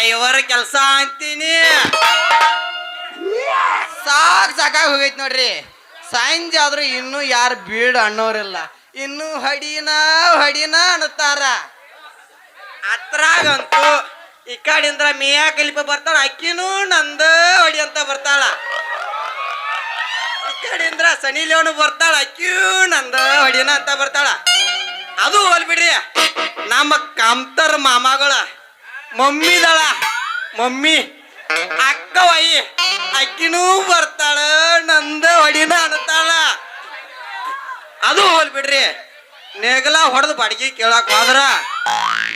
Driver ಕೆಲಸ ಅಂತೀನಿ. ಸಾಕ್ ಸಾಕಾಗಿ ಹೋಗೈತಿ ನೋಡ್ರಿ. ಸಂಜೆ ಆದ್ರೂ ಇನ್ನೂ ಯಾರು ಬೀಡ್ ಅನ್ನೋರಿಲ್ಲ. ಇನ್ನೂ ಹಡಿನ ಹಡಿನ ಅನ್ನತಾರ ಅತ್ರಾಗಂತೂ ಈ ಕಡೆಯಿಂದ ಮೇಯಾ ಕಲಿಪ ಬರ್ತಾಳ, ಅಕ್ಕಿನೂ ನಂದ ಹೊಡಿ ಅಂತ ಬರ್ತಾಳ. ಈ ಕಡೆಯಿಂದ ಸನಿ ಲಿಯೋನು ಬರ್ತಾಳ ಅಕ್ಕಿಯೂ ನಂದ ಹೊಡಿನ ಅಂತ ಬರ್ತಾಳ. ಅದು ಹೋಲ್ಬಿಡ್ರಿ ನಮ್ಮ ಕಾಮ್ತರ್ ಮಾಮಗಳ. ಮಮ್ಮಿದಳ ಮಮ್ಮಿ. ಅಕ್ಕ ಅಕ್ಕವಯ್ಯಿ ಅಕ್ಕಿನೂ ಬರ್ತಾಳ, ನಂದ ಹೊಡಿನ ಅನ್ನತಾಳ ಅದು ಹೋಲ್ಬಿಡ್ರಿ ನೇಗಲ ಹೊಡೆದು ಬಾಡಿಗೆ ಕೇಳಕ್ ಹೋದ್ರ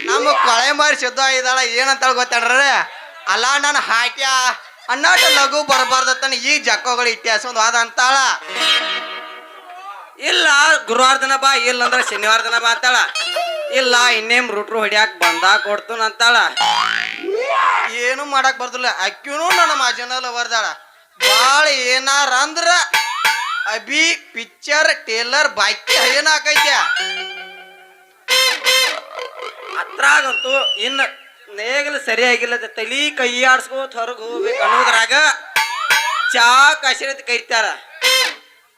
ನಮ್ಮ ಕೊಳೆ ಮಾರಿ ಸಿದ್ಧ ಇದ್ದಾಳ ಏನಂತ ಗೊತ್ತೇಳ್ರಿ ಅಲ್ಲ ನಾನು ಹಾಕ್ಯ ಅನ್ನಾಟ ಲಘು ಬರಬಾರ್ದತ್ತನ ಈ ಜಕ್ಕಗಳು ಇತಿಹಾಸ ಒಂದು ವಾದ ಅಂತಾಳ. ಇಲ್ಲ, ಗುರುವಾರ ದಿನ ಬಾ ಇಲ್ಲ ಅಂದ್ರೆ ಶನಿವಾರ ದಿನ ಬಾ ಅಂತಾಳ. ಇಲ್ಲ ಇನ್ನೇಮ್ ರೂಟ್ರು ಹೊಡ್ಯಾಕ್ ಬಂದಾಗ ಕೊಡ್ತು ಅಂತಾಳ. ಏನು ಮಾಡಕ್ ಬರ್ದಿಲ್ಲ. ಅಕ್ಕಿನೂ ನನ್ನ ಮಾಜನಲ್ಲ ಬರ್ದಾಳ ಬಾಳ ಏನಾರ ಅಂದ್ರ ಅಭಿ ಪಿಕ್ಚರ್ ಟೇಲರ್ ಬಾಕಿ ಏನಾಕೈತ್ಯ ಅದ್ರಾಗಂತೂ ಇನ್ನ ನೇಗಲು ಸರಿಯಾಗಿಲ್ಲ ತಲಿ ಕೈ ಆಡ್ಸ್ಕೋತ ಹೊರಗೆ ಹೋಗ್ಬೇಕು ಅನ್ನೋದ್ರಾಗ ಚಾ ಕಸಿರತ್ ಕೈತಾರ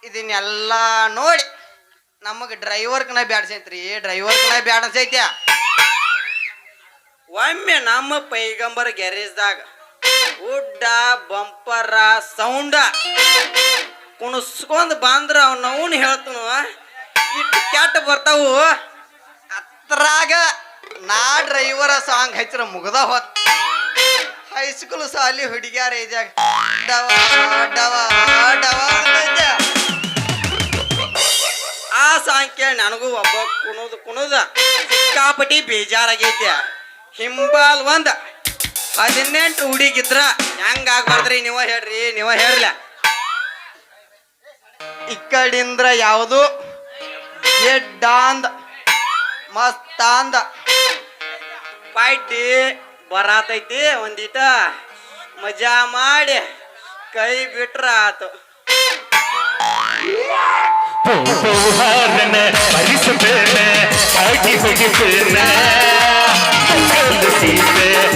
ಇದನ್ನೆಲ್ಲ ನೋಡಿ ನಮಗೆ ಡ್ರೈವರ್ಕನ ಬ್ಯಾಡ್ಸೈತ್ರಿ ಡ್ರೈವರ್ಕನ ಬ್ಯಾಡ ಒಮ್ಮೆ ನಮ್ಮ ಪೈಗಂಬರ್ ಗ್ಯಾರೇಜ್ದಾಗ ಉಡ್ಡ ಬಂಪರ ಸೌಂಡ ಕುಣಸ್ಕೊಂಡ್ ಬಂದ್ರ ಅವ್ನವ್ನು ಹೇಳ್ತನು ಇಟ್ಟು ಕ್ಯಾಟ್ ಬರ್ತಾವು ಅತ್ರಾಗ ನಾ ಡ್ರೈವರ ಸಾಂಗ್ ಹಚ್ಚಿರ ಮುಗ್ದ ಹೊತ್ತು ಹೈಸ್ಕೂಲ್ ಸಾಲಿ ಹುಡುಗ್ಯಾರ ಏಜಾಗ ಡವ ಡವ ಡವ ಸಾಂಖ್ಯ ನನಗೂ ಒಬ್ಬ ಕುಣುದು ಕುಣುದ. ಸಿಕ್ಕಾಪಟ್ಟಿ ಬೇಜಾರಾಗೈತೆ. ಹಿಂಬಾಲ್ ಒಂದ. ಹದಿನೆಂಟು ಹುಡುಗಿದ್ರ. ಹೆಂಗ ಆಗ್ಬಾರ್ದ್ರಿ ನೀವ ಹೇಳ್ರಿ, ನೀವ ಹೇಳ್ಲ ಈ ಯಾವುದು? ಎಡ್ಡಾಂದ, ಮಸ್ತಾಂದ. ಪಾಯ್ಟಿ ಬರಾತೈತಿ, ಒಂದಿಟ ಮಜಾ ಮಾಡಿ ಕೈ ಬಿಟ್ರ ಆತು போகாரன பரிசு பேர ஆக்கி பிடிப்பேன சீப்பே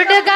ಹುಡುಗ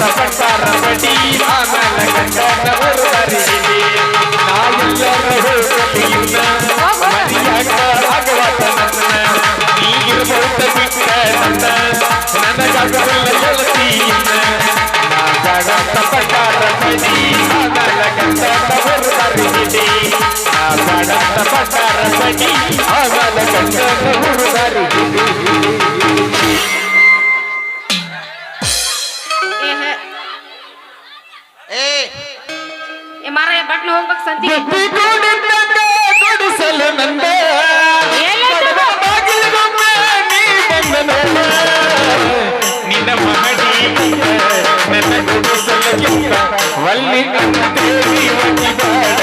ಬ್ಯಾಡಂತ ಪಟ್ಟಾರ ಬಡಿ ಆಮೇಲೆ ಗಂಡನ ಬರುವರಿಗಿದೆ ನಾ ಎಲ್ಲರ ಹೋಗಲಿಗಿನ ಮರಿಯಾಗ ನನ್ನ. ನೀಗಿರ್ಬೋದ ಬಿಟ್ಟ ನನ್ನ. ನನಗಾಗಲ್ಲ ಗೆಳತಿಯನ್ನ ನಾ ಪಟ್ಟಾರ ಬಡಿ ಆಮೇಲೆ ಗಂಡನ ಬರುವರಿಗಿದೆ ನಾ ಪಟ್ಟಾರ ಬಡಿ ಆಮೇಲೆ ಗಂಡನ ಬರುವರಿಗಿದೆ ಏ ಮಾರ ಬಟ್ಲು ಹೋಗ್ಬೇಕು ಸಂತಿಗೆ ಬುದ್ಧಿ ಕೂಡಿದ್ದಂಗ ಕೊಡಿಸಲು ನಂದ. ಎಲ್ಲೈತೆ? ಬಡವ ಬಾಗಿಲಿಗೊಮ್ಮೆ ನೀ ಬಂದ ನಿನ್ನ ಮಹಡಿ ನನ್ನ ಗುಡಿಸಲಕ್ಕಿಂತ ವಲ್ಲಿ ಅಂತೇಳಿ ಒಗಿಬಾಡ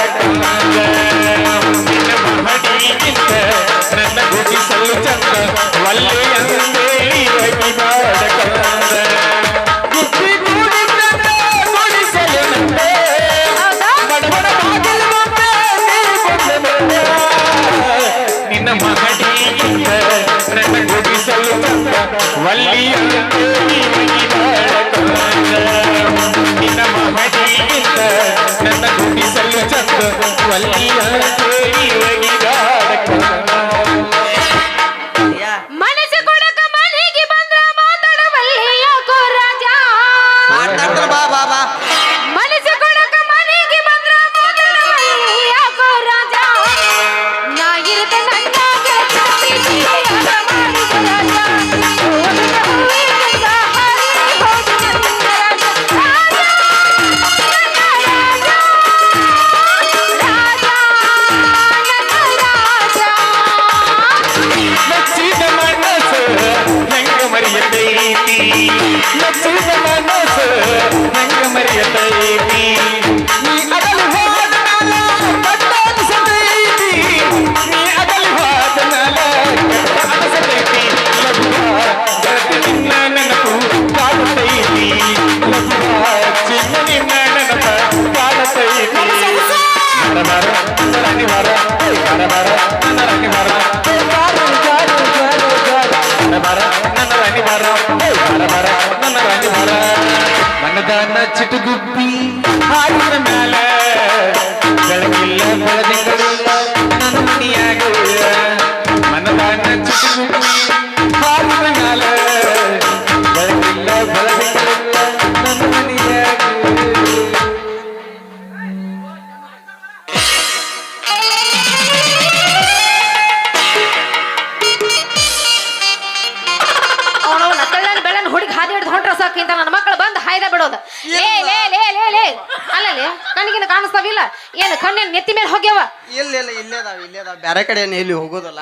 ಇಲ್ಲೇ ಬ್ಯಾರೆ ಕಡೆ ಎಲ್ಲಿ ಹೋಗೋದಲ್ಲ?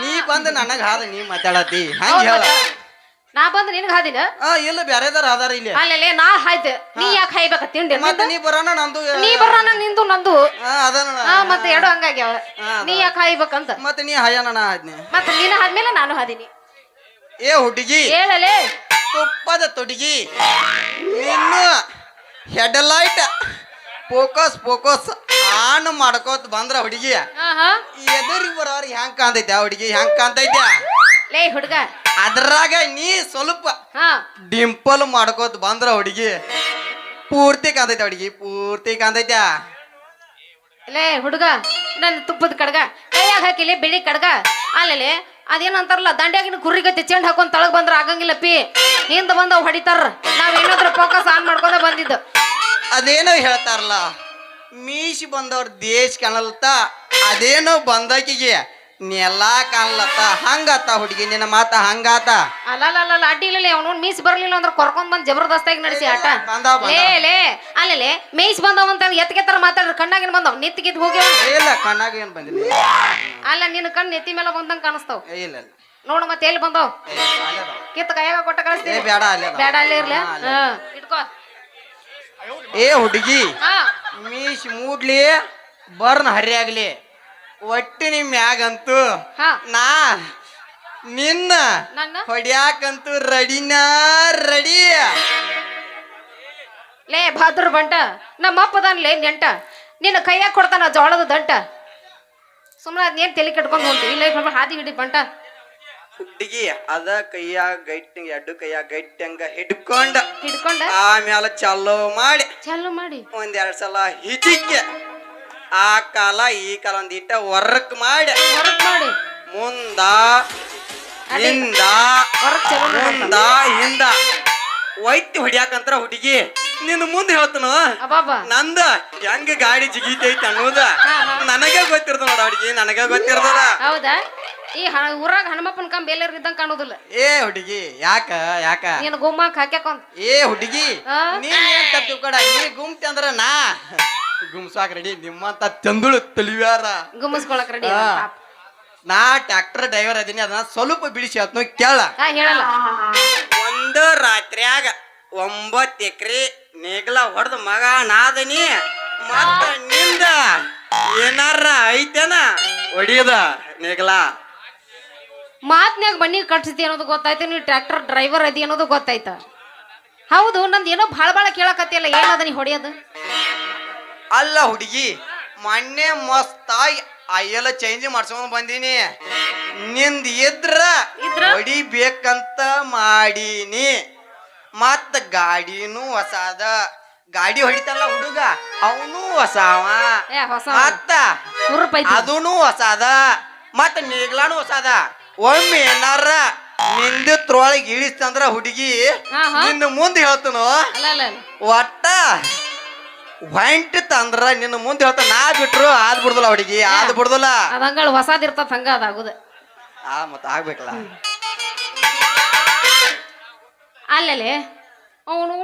ನೀ ಬಂದು ನನಗ ಹಾದ ನೀ ಮಾತಾಡತಿ. ಹಂಗ ಹೇಳ? ನಾ ಬಂದ್ ನಿನಗೆ ಹಾದಿನ ಆ ಇಲ್ಲ ಬ್ಯಾರೆದಾರ ಆದಾರ ಇಲ್ಲಿ. ಅಲ್ಲೇ ನಾ ಹಾಯ್ದೆ. ನೀ ಯಾಕೆ ಹಾಯ್ಬೇಕ ತಿಂಡಿ ಮತ್ತೆ ನೀ ಬರೋಣ ನಂದು ನೀ ಬರೋಣ ನಿಂದು ನಂದು. ಆ, ಅದನ್ನ ಮತ್ತೆ ಎರಡು ಹಂಗಾಗ್ಯಾವ. ನೀ ಯಾಕೆ ಹಾಯ್ಬೇಕಂತ? ಮತ್ತೆ ನೀ ಹಯ್ಯನ ಆದ್ನಿ ಮತ್ತೆ ನೀನ ಆದ್ಮೇಲೆ ನಾನು ಹಾದಿನಿ. ಏ ಹುಡುಗಿ ಹೇಳಲೆ. ತುಪ್ಪದ ತೊಡಗಿ ಇನ್ನು ಹೆಡ್ಲೈಟ್. Focus focus. ಆನ್ ಮಾಡ್ಕೋತ ಬಂದ್ರ ಹುಡುಗಿ. ಹಾ ಹಾ ಎದುರಿಗೆ ಬರೋರಿಗೆ ಹೆಂಗ್ ಕಾಂತೈತೆ ಆ ಹುಡುಗಿ? ಹೆಂಗ್ ಕಾಂತೈತೆ ಲೇ ಹುಡುಗ. ಅದ್ರಾಗ ನೀ ಸ್ವಲ್ಪ ಹಾ. ಡಿಂಪಲ್ ಮಾಡ್ಕೋತ ಬಂದ್ರ ಹುಡುಗಿ. ಪೂರ್ತಿ ಕಾಂತೈತೆ ಹುಡುಗಿ ಪೂರ್ತಿ ಕಾಂತೈತೆ ಲೇ ಹುಡುಗ ನನ್ನ ತುಪ್ಪದ ಕಡ್ಗ. ಕೈಯಾಗ ಹಾಕಿಲಿ ಬಿಳಿ ಕಡ್ಗ. ಅಲ್ಲಲೆ ಅದೇನಂತಾರಲ್ಲ ದಂಡ್ಯಾಗಿನ ಕುರಿಗತ್ತೆ ಚೆಂಡ್ ಹಾಕೊಂಡ್ ತಳಗ್ ಬಂದ್ರ ಆಗಂಗಿಲ್ಲ ಪಿ. ಹಿಂದ ಬಂದ ಹೊಡಿತಾರ. ನಾವ್ ಏನಾದ್ರೂ ಫೋಕಸ್ ಆನ್ ಮಾಡ್ಕೊಂಡ ಬಂದಿದ್ದು. ಅದೇನೋ ಹೇಳ್ತಾರಲ್ಲ ಮೀಸಿ ಬಂದವ್ರ ದೇಶ ಕಾಣಲತ್ತ. ಅದೇನೋ ಬಂದಾಕಿಗೆ ನೆಲ ಕಾಣಲತ್ತ. ಹಂಗಾತ ಹುಡುಗಿ ನಿನ್ನ ಮಾತ ಹಂಗಾತ. ಅಲ್ಲ ಅಡ್ಡಿ ಇಲ್ಲ ಅವನು ಮೀಸ್ ಬರ್ಲಿಲ್ಲ ಅಂದ್ರೆ ಕರ್ಕೊಂಡ್ ಬಂದ್ ಜಬರ್ದಸ್ತಾಗಿ ನಡೆಸಿ ಆಟ. ಬಂದಾವ, ಬಂದಾವ. ಲೇ ಲೇ ಅಲ್ಲಲೆ ಮೇಯ್ಸ್ ಬಂದವ ಅಂತ ಎತ್ಗೆತ್ತರ ಮಾತಾಡ್ರಿ ಕಣ್ಣಾಗಿನ ಬಂದವ್. ನಿತ್ತಿಗಿದ್ ಹೋಗಿ ಇಲ್ಲ ಕಣ್ಣಾಗ ಏನ್ ಬಂದಿಲ್ಲ. ಅಲ್ಲ ನಿನ್ನ ಕಣ್ಣು ನೆತ್ತಿ ಮೇಲೆ ಬಂದಂಗ ಕಾಣಿಸ್ತಾವ್. ಏ, ಇಲ್ಲ ಇಲ್ಲ. ನೋಡು ಮತ್ತೆ ಎಲ್ಲಿ ಬಂದವ್. ಏ, ಅಲ್ಲೇ ಅದಾವ. ಕಿತ್ತ ಕೈಯಾಗ ಕೊಟ್ಟ ಏ ಕಳಿಸ್ತೀನಿ ಬೇಡ ಅಲ್ಲೇ ಅದಾವ. ಬೇಡ ಅಲ್ಲೇ ಇರ್ಲಿ. ಹಾ, ಅಲ್ಲೇ. ಹಾ ಇಟ್ಕೋ. ಏ ಹುಡುಗಿ ಮೀಶ್ ಮೂಡ್ಲಿ ಬರ್ನ್ ಹರಿಯಾಗ್ಲಿ ಒಟ್ಟು ನಿಮ್ ಮ್ಯಾಗಂತೂ ಹಾ. ನಾ ನಿನ್ನ ಹೊಡ್ಯಾಕಂತೂ ರೆಡಿನಾ ರೆಡಿ. ಲೇ ಬಹದ್ದೂರ್ ಬಂಟ ನಮ್ಮ ಅಪ್ಪದನ್ಲೇ ನೆಂಟ. ನಿನ್ನ ಕೈಯಾಗ ಕೊಡ್ತಾನ ಜೋಳದ ದಂಟ. ಸುಮ್ಮನೆ ಅದ್ನೇನ್ ತಲೆ ಕೆಟ್ಕೊಂಡು ಹೊಂಟಿ ಇಲ್ಲ ಹಾದಿ ಹಿಡಿ ಬಂಟ. ಹುಡುಗಿ ಅದ ಕೈಯಾಗ ಗಟ್ಟಿ ಎರಡು ಕೈಯಾಗ ಗಟ್ಟಂಗ ಹಿಡ್ಕೊಂಡ ಹಿಡ್ಕೊಂಡ? ಆಮ್ಯಾಲ ಚಲೋ ಮಾಡಿ. ಚಲೋ ಮಾಡಿ. ಒಂದೆರಡ್ ಸಲ ಹಿಜಿಕ್ಕೆ ಆ ಕಾಲ ಈ ಕಾಲ ಒಂದ್ ಇಟ್ಟ ವರ್ಕ್ ಮಾಡಿ. ಮುಂದ. ಹಿಂದ ಮುಂದ ಹಿಂದ. ಒಯ್ತಿ ಹೊಡಿಯಾಕಂತರ ಹುಡುಗಿ ನಿನ್ನ ಮುಂದೆ ಹೇಳ್ತನು? ನಂದ ಹೆಂಗ ಗಾಡಿ ಜಿಗಿತೈತಿ ಅನ್ನೋದ. ನನಗೆ ಗೊತ್ತಿರ್ತದ ನೋಡ ಹುಡುಗಿ ನನಗೆ ಗೊತ್ತಿರ್ತದ. ಹೌದಾ? ಈ ಊರಾಗ ಹನುಮಪ್ಪನ ಕಂಬ ಎಲ್ಲರ ಇದ್ದಂಗ ಕಾಣೋದಿಲ್ಲ. ಏ ಹುಡುಗಿ ಯಾಕ ಯಾಕ? ನೀನ್ ಗುಮ್ಮಕ್ ಹಾಕ್ಯಾಕೊಂತ ಏ ಹುಡುಗಿ ಆ? ನೀನ್ ಏನ್ ತಪ್ಪು ಕಡ ನೀ ಗುಮ್ತಿ ಅಂದ್ರ ನಾ? ಗುಮ್ಸಾಕ್ ರೆಡಿ ನಿಮ್ಮಂತ ತಂದುಳು ತಿಳಿವ್ಯಾರ. ಗುಮ್ಮಸ್ಕೊಳಕ್ ರೆಡಿ. ನಾ ಟ್ರ್ಯಾಕ್ಟರ್ ಡ್ರೈವರ್ ಅದೀನಿ ಅದನ್ನ ಸ್ವಲ್ಪ ಬಿಡಿಸಿ ಆತ್ನು ಕೇಳ. ಹಾ ಹೇಳಲ್ಲ. ಒಂದು ರಾತ್ರಿಯಾಗ ಒಂಬತ್ತು ಎಕರೆ ನೇಗ್ಲ ಹೊಡೆದ ಮಗ ನಾದನಿ ಮತ್ತ ನಿಂದ ಏನಾರ ಐತೇನ? ಹೊಡಿಯದ ನೇಗ್ಲ. ಮಾತ್ನ್ಯಾಗ ಬನ್ನಿ ಕಟ್ಸ್ತಿ ಅನ್ನೋದು ಗೊತ್ತಾಯ್ತು ನೀವು ಟ್ರ್ಯಾಕ್ಟರ್ ಡ್ರೈವರ್ ಅದಿ ಅನ್ನೋದು ಗೊತ್ತಾಯ್ತ. ಹೌದು ನಂದು ಏನೋ ಭಾಳ ಭಾಳ ಕೇಳಕತ್ತಿಲ್ಲ ಏನದ ನೀ ಹೊಡಿಯೋದು? ಅಲ್ಲ ಹುಡುಗಿ ಮೊನ್ನೆ ಮಸ್ತಾಗಿ ಅಯ್ಯೆಲ್ಲ ಚೇಂಜ್ ಮಾಡ್ಸ್ಕೊಂಡ್ ಬಂದೀನಿ. ನಿಂದ್ ಇದ್ರ ಇದ್ರ? ಹೊಡಿಬೇಕಂತ ಮಾಡೀನಿ. ಮತ್ತ ಗಾಡಿನೂ ಹೊಸಾದ. ಗಾಡಿ ಹೊಡಿತಲ್ಲ ಹುಡುಗ ಅವನು ಹೊಸಾವ. ಮತ್ತ ಅದೂನು ಹೊಸಾದ. ಮತ್ತ ನೇಗ್ಲಾನು ಹೊಸಾದ. ಒಮ್ಮೆ ಏನಾರ ನಿಂದಿತ್ರೊಳಗೆ ಇಳಿಸ್ತಂದ್ರ ಹುಡುಗಿ. ನಿನ್ನ ಮುಂದೆ ಹೇಳ್ತನು? ಅಲ್ಲ ಅಲ್ಲ ಅಲ್ಲ. ಒಟ್ಟ ಹೊಂಟ್ ತಂದ್ರ ನಿನ್ನ ಮುಂದೆ ಹೇಳ್ತ ನಾ ಬಿಟ್ರು ಆದ್ ಬಿಡುದಿಲ್ಲ ಹುಡುಗಿ ಆದ್ ಬಿಡುದಿಲ್ಲ. ಅದ್ ಹಂಗಳ ಹೊಸಾದ್ ಇರ್ತದ ಹಂಗ ಅದಾಗುದ ಆ ಮತ್ತ ಆಗ್ಬೇಕಲ್ಲ. ಅಲ್ಲಲೇ ಅವನು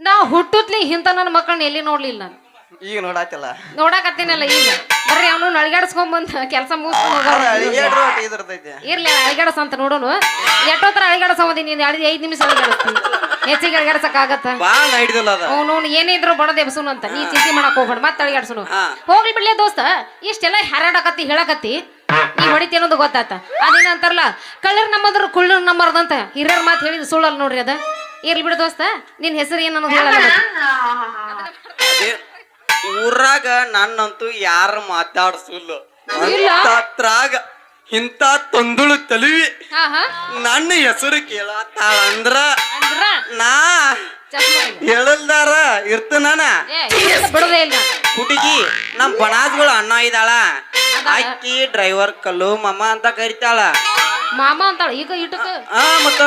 ನಾ ಹುಟ್ಟುತ್ಲಿ ಇಂಥ ನನ್ನ ಮಕ್ಕಳನ್ನ ಎಲ್ಲಿ ನೋಡ್ಲಿಲ್ಲ ನಾನು. ಈಗ ನೋಡಾತಿಲ್ಲ. ನೋಡಾಕತ್ತೀನಲ್ಲ ಈಗ. ಬರ್ರಿ ಅವನು ಅಳಿಗಾಡ್ಸ್ಕೊಂಡ್ ಬಂದ ಕೆಲಸ ಇರ್ಲಿ ಅಳಿಗಾಡಸ ಅಂತ ನೋಡೋನು. ಎಷ್ಟೊತ್ತರ ಅಳಿಗಾಡಸಮದಿ ನೀನು? ಎರಡು ಐದು ನಿಮಿಷ ಅಳಿಗಾಡಿಸ್ತೀನಿ ಹೆಚ್ಚಿಗೆ ಅಳಿಗಾಡ್ಸಕ್ ಆಗತ್ತ. ಅವನು ಏನಿದ್ರು ಬಡದೆ ಎಬ್ಸುನು ಅಂತ. ನೀ ಚಿಂತೆ ಮಾಡಕ್ ಹೋಗ್ಬೇಡ ಮತ್ತೆ ಅಳಿಗಾಡ್ಸುನು. ಹೋಗ್ಲಿ ಬಿಡ್ಲಿ ದೋಸ್ತ ಇಷ್ಟೆಲ್ಲ ಹರಡಕತ್ತಿ ಹೇಳಕತ್ತಿ ನೀ ಹೊಡಿತಿ ಅನ್ನೋದು ಗೊತ್ತಾತ. ಅದೇನ ಅಂತಾರಲ್ಲ ಕಳ್ಳರ್ ನಮ್ಮದ್ರ ಕುಳ್ಳರ್ ನಮ್ಮರ್ದಂತ ಹಿರಿಯರ್ ಮಾತು ಹೇಳಿದ್ ಸುಳ್ಳಲ್ಲ ನೋಡ್ರಿ ಅದ. ಇರ್ಲಿ ಬಿಡು ದೋಸ್ತ ನಿನ್ ಹೆಸರು ಏನನ್ನೋದು ಅನ್ನೋದು ಹೇಳಲ್ಲ ಊರಾಗ ನನ್ನಂತೂ ಯಾರ ಮಾತಾಡ್ಸುಲ್ಲ. ಇಲ್ಲ. ಅಂತತ್ರಾಗ ಇಂಥ ತೊಂದುಳು ತಲಿವಿ. ಹಾ ಹಾ. ನನ್ನ ಹೆಸರು ಕೇಳತ್ತಾಳ ಅಂದ್ರ? ಅಂದ್ರ ನಾ ಚಸ್ಮಾ. ಹೇಳಲ್ದಾರ ಇರ್ತನಾನ ಏ ಇವತ್ತು ಬಿಡೋದೇ ಇಲ್ಲ. ಹುಡುಗಿ ನಮ್ ಬಣಾಜ್ಗಳು ಅಣ್ಣ ಇದ್ದಾಳ. ಅಕ್ಕಿ ಡ್ರೈವರ್ ಕಲ್ಲು ಮಾಮ ಅಂತ ಕರಿತಾಳ. ಮಾಮ ಅಂತಾಳ. ಈಗ ಇಟಕ ಆ ಮತ್ತ?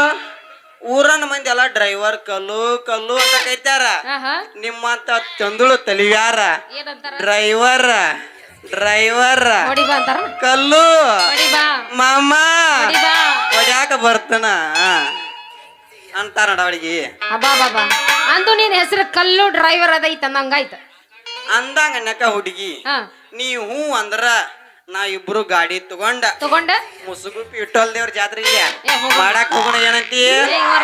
ಊರನ ಮಂದಿ ಎಲ್ಲ ಡ್ರೈವರ್ ಕಲ್ಲು ಕಲ್ಲು ಅಂತ ಕೈತಾರ ಹಾ ಹಾ ನಿಮ್ಮಂತ ತಂದುಳು ತಲಿವ್ಯಾರ ಡ್ರೈವರ್ ಡ್ರೈವರ್ ಕಲ್ಲು. ಮಾಮಾಕ ಮಾಮ. ಹೊಡ್ಯಾಕ ಬರ್ತನ. ಅಂತಾರ ಬಾಬಾ ಅಂದು ನಿನ್ ಹೆಸರು ಕಲ್ಲು ಡ್ರೈವರ್ ಅದೈತ ಅಂದಂಗಾಯ್ತ ಅಂದಂಗ ನಕ ಹುಡುಗಿ. ಹಾ. ನೀ ಹ್ಞೂ ಅಂದ್ರ ನಾ ಇಬ್ರು ಗಾಡಿ ತಗೊಂಡ. ತಗೊಂಡ? ಮುಸುಗು ಪಿಟೋಲ್ ದೇವ್ರ ಜಾತ್ರೆಗೆ. ಏ. ಮಾಡಾಕ್ ಹೋಗೋಣ ಏನಂತಿ?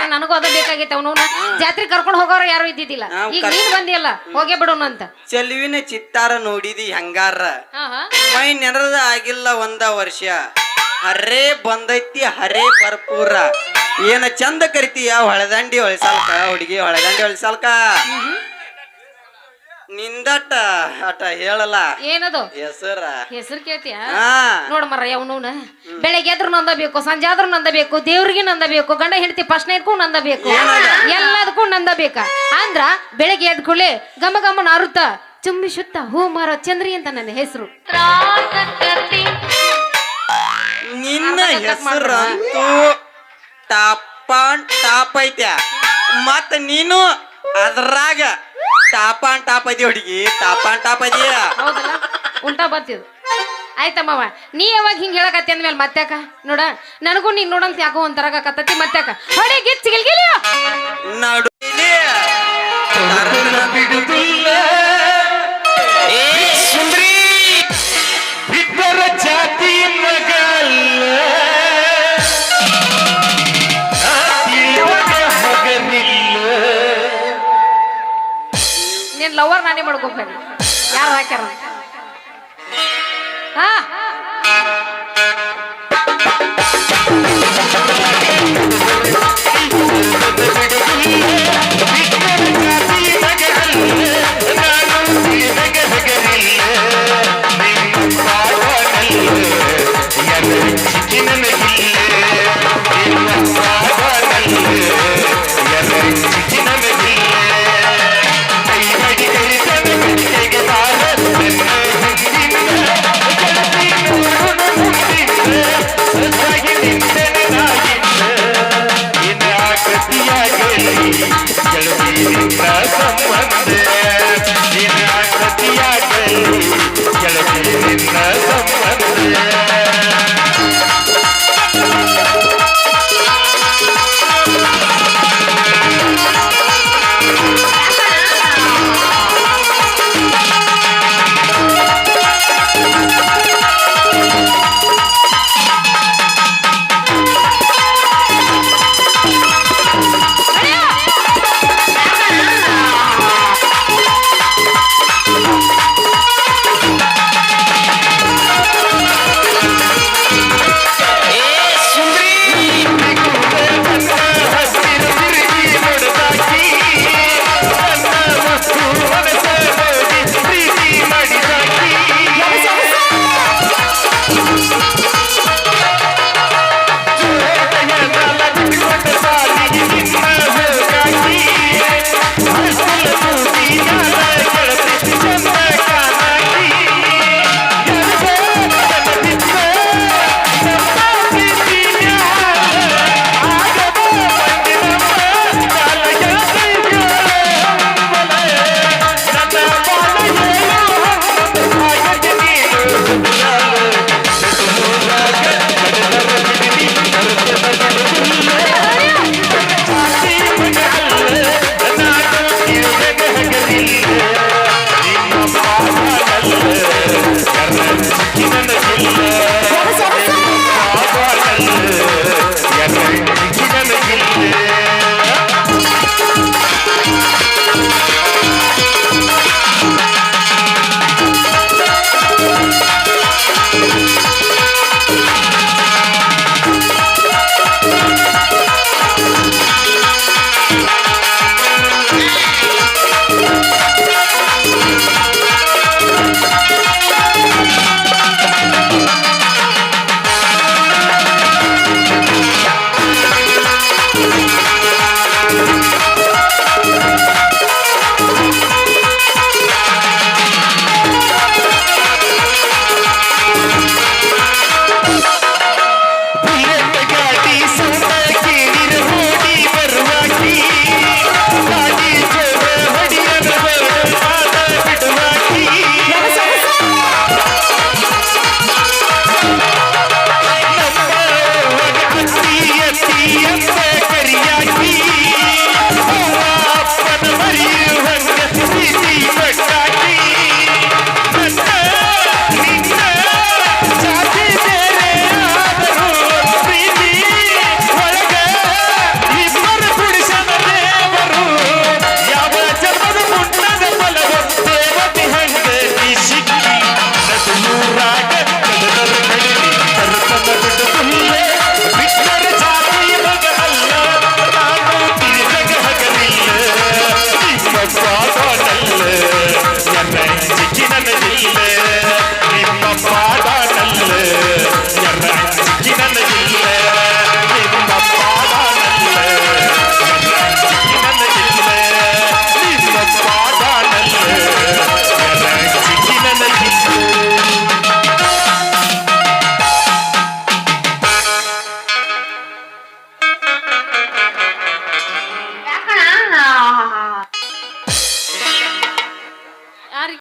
ನನಗೂ ಅದು ಬೇಕಾಗಿತ್ತು ಅವನು. ಜಾತ್ರೆ ಕರ್ಕೊಂಡು ಹೋಗೋರು ಯಾರು ಇದ್ದಿದ್ದಿಲ್ಲ. ನಾವ್ ಈಗ ಕರ್- ನೀನ್ ಬಂದಿಯಲ್ಲ ಹೋಗೇ ಬಿಡೋಣ ಅಂತ. ಚೆಲುವಿನ ಚಿತ್ತಾರ ನೋಡಿದಿ ಹೆಂಗಾರ? ಹಾ ಹಾ. ಮೈ ನೆನದ ಆಗಿಲ್ಲ ಒಂದ ವರ್ಷ. ಹರೇ ಬಂದೈತಿ ಹರೇ ಬರ್ಪೂರ. ಏನ ಚಂದ ಕರಿತೀಯ ಹೊಳದಂಡಿ ಹೊಳಿಸಾಲ್ಕ ಹುಡುಗಿ ಹೊಳದಂಡಿ ಹೊಳಿಸಾಲ್ಕ? ನಿಂದಟ ಅಟ ಹೇಳಲ್ಲ. ಏನದು? ಹೆಸರ. ಹೆಸರು ಕೇಳ್ತೀಯ? ನೋಡ ಮರ ಅವನವನ ಬೆಳಗ್ಗೆ ಎದ್ರು ನಂದಬೇಕು ಸಂಜೆ ಆದ್ರೂ ನಂದಬೇಕು ದೇವ್ರಿಗೆ ನಂದಬೇಕು ಗಂಡ ಹೆಂಡತಿ ಫಸ್ಟ್ ನೈಟ್ಗೂ ನಂದಬೇಕು. ಎಲ್ಲದಕ್ಕೂ ನಂದಬೇಕ. ಅಂದ್ರ ಬೆಳಗ್ಗೆ ಎದ್ ಕೂಡಲೇ ಗಮ ಗಮ ನಾರುತ್ತ ಚುಂಬಿಸುತ್ತ ಶುತ್ತ ಹೂ ಮಾರ ಚಂದ್ರಿ ಅಂತ ನನ್ನ ಹೆಸರು. ನಿನ್ನ ಹೆಸರು. ಹೆಸರಂತೂ ಟಾಪ್ ಟಾಪ್ ಐತ್ಯ? ಮತ್ತ ನೀನು ಅದ್ರಾಗ ಟಾಪ್ ಆನ್ ಟಾಪ್ ಅದಿ ಹುಡುಗಿ ಟಾಪ್ ಆನ್ ಟಾಪ್ ಅದಿ. ಹೌದಲ್ಲ ಉಲ್ಟಾ ಬರ್ತಿದ್ ಆಯ್ತಮ್ಮವ ನೀ ಯಾವಾಗ ಹಿಂಗ್ ಹೇಳಕತ್ತಿ ಅಂದ್ಮೇಲೆ ಮತ್ತ್ಯಾಕ ನೋಡ ನನಗೂ ನೀನ್ ನೋಡಂತ ಯಾಕೋ ಒಂಥರ ಕತ್ತತಿ ಮತ್ತ್ಯಾಕ ಹೊಡೆ ಗಿಚ್ ಗಿಲ್ಗಿಲಿಯೋ ನಡು ಬಿಡುದಿಲ್ಲ. ನೀನ್ ಮಾಡ್ಕೋಬೇಡಿ ಯಾರು ಹಾಕ್ಯಾರ? ಹಾ?